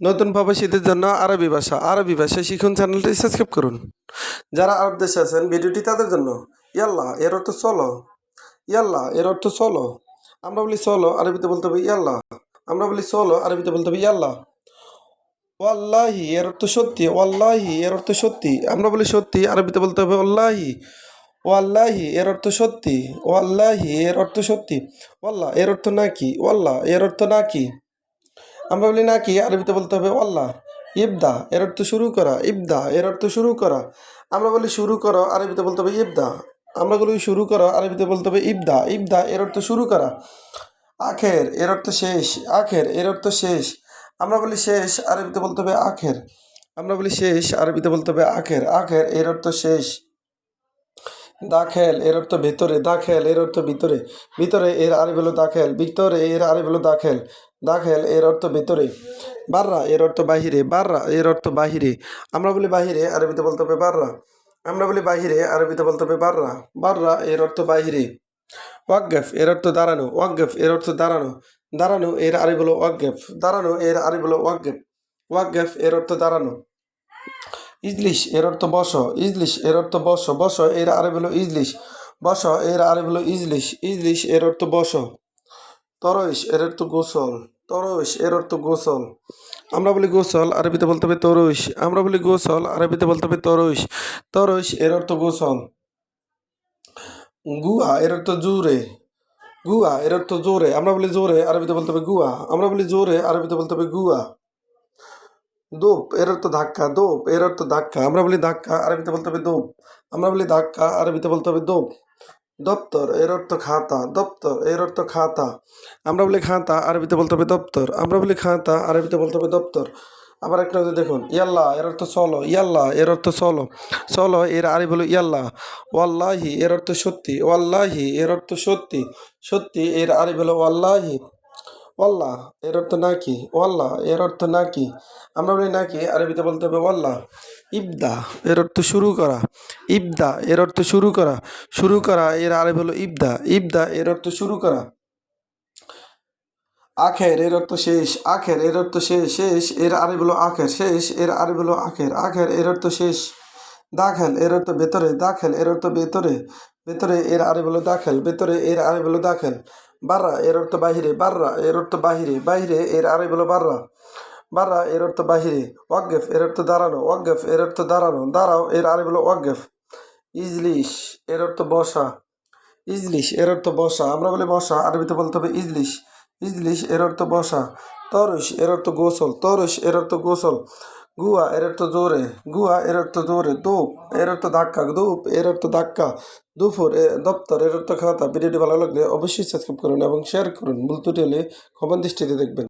নতুন প্রবাসীদের জন্য আরবি ভাষা আরবি ভাষা শিখুন চ্যানেলটি সাবস্ক্রাইব করুন। যারা আরব দেশে আছেন, ভিডিওটি তাদের জন্য ইয়াল্লা এর অর্থ চলো ইয়াল্লা এর অর্থ চলো। আমরা বলি, চলো, আরবিতে বলতে হবে ইয়াল্লা আমরা বলি, চলো, আরবিতে বলতে হবে ইয়াল্লা ওয়াল্লাহি, এর অর্থ সত্যি। ওয়াল্লাহি, এর অর্থ সত্যি। আমরা বলি, সত্যি। আরবিতে বলতে হবে, ওয়াল্লাহি। ওয়াল্লাহি, এর অর্থ সত্যি। ওয়াল্লাহি, এর অর্থ সত্যি। ওয়াল্লাহ, এর অর্থ নাকি? ওয়াল্লাহ, এর অর্থ নাকি? আমরা বলি নাকি আরবিতে বলতে হবে, ওয়াল্লাহ, ইবদা, এর অর্থ শুরু করা, ইবদা, এর অর্থ শুরু করা। আমরা বলি, শুরু করো, আরবিতে বলতে হবে, ইবদা। আমরা বলি, শুরু করো, আরবিতে বলতে হবে, ইবদা। ইবদা, এর অর্থ শুরু করা। আখের, এর অর্থ শেষ। আখের, এর অর্থ শেষ। আমরা বলি, শেষ, আরবিতে বলতে হবে, আখের। আমরা বলি, শেষ, আরবিতে বলতে হবে, আখের। আখের, এর অর্থ শেষ। দাখেল, এর অর্থ ভেতরে, দাখেল, এর অর্থ ভিতরে। ভিতরে এর আরবি হলো দাখেল, ভিতরে এর আরবি হলো দাখেল। দাখেল, এর অর্থ ভেতরে। বাররা, এর অর্থ বাহিরে। বাররা, এর অর্থ বাহিরে। আমরা বলি বাহিরে, আরবিতে বলতে হবে বাররা। আমরা বলি বাহিরে, আরবিতে বলতে হবে বাররা। বাররা, এর অর্থ বাহিরে। ওয়াকগেফ এর অর্থ দাঁড়ানো। ওয়াকগেফ এর অর্থ দাঁড়ানো। দাঁড়ানো, এর আরবি হলো ওয়াকগেফ দাঁড়ানো, এর আরবি হলো ওয়াকগেফ ওয়াকগেফ এর অর্থ দাঁড়ানো। ইজলিশ, এর অর্থ বস। ইজলিশ, এর অর্থ বস। বস, এর আরবি হলো ইজলিশ। বস, এর আরবি হলো ইজলিশ। ইজলিশ, এর অর্থ বস। তরইশ, এর অর্থ গোসল। তরইশ, এর অর্থ গোসল। আমরা বলি গোসল, আরবিতে বলতে হবে তরইশ। আমরা বলি গোসল, আরবিতে বলতে হবে তরইশ। তরইশ, এর অর্থ গোসল। গুয়া, এর অর্থ জোরে। গুয়া, এর অর্থ জোরে। আমরা বলি জোরে, আরবিতে বলতে হবে গুয়া। আমরা বলি জোরে, আরবিতে বলতে হবে গুয়া। দোপ এর অর্থ ধাক্কা দোপ এর অর্থ ধাক্কা, আমরা বলি ধাক্কা, আরবিতে বলতে হবে দোপ আমরা বলি ধাক্কা, আরবিতে বলতে হবে দোপ দপ্তর এর অর্থ খাতা, দপ্তর এর অর্থ খাতা, আমরা বলি খাতা, আরবিতে বলতে হবে দপ্তর, আমরা বলি খাতা, আরবিতে বলতে হবে দপ্তর। আবার একটা দেখুন, ইয়াল্লা এর অর্থ চলো ইয়াল্লা এর অর্থ চলো চলো এর আরবি হলো ইয়াল্লা, ওয়াল্লাহি এর অর্থ সত্যি, ওয়াল্লাহি এর অর্থ সত্যি সত্যি, এর আরবি হলো ওয়াল্লাহি ওয়াল্লাহ এর অর্থ নাকি ওয়াল্লাহ এর অর্থ নাকি আমরা বলি নাকি আরবিতে বলতে হবে ওয়াল্লাহ ইবদা এর অর্থ শুরু করা ইবদা এর অর্থ শুরু করা শুরু করা এর আরবি হলো ইবদা ইবদা এর অর্থ শুরু করা আখের এর অর্থ শেষ আখের এর অর্থ শেষ শেষ এর আরবি হলো আখের শেষ এর আরবি হলো আখের আখের এর অর্থ শেষ দাখেল এর অর্থ ভেতরে দাখেল এর অর্থ ভেতরে ভেতরে এর আরে হলো দাখেল ভেতরে এর আরবি হলো দাখেল বাররা এর অর্থ বাহিরে বাররা এর অর্থ বাহিরে বাহিরে এর আরে হলো বাররা বাররা এর অর্থ বাহিরে ওয়াকগেফ এর অর্থ দাঁড়ানো ওয়াকগেফ এর অর্থ দাঁড়ানো দাঁড়াও এর আরে হলো ওয়াকগেফ ইজলিশ এর অর্থ বসা ইজলিশ এর অর্থ বসা আমরা বলি বসা আরবিতে বলতে হবে ইজলিশ ইজলিশ এর অর্থ বসা তরস এর অর্থ গোসল তরস এর অর্থ গোসল গুয়া এর অর্থ জোরে গুয়া এর অর্থ জোরে দোপ এর অর্থ ধাক্কা দোপ এর অর্থ ধাক্কা দুপুর দপ্তর এর অর্থ খাতা ভিডিওটি ভালো লাগলে অবশ্যই সাবস্ক্রাইব করুন এবং শেয়ার করুন মূল হলে ক্ষমা দৃষ্টিতে দেখবেন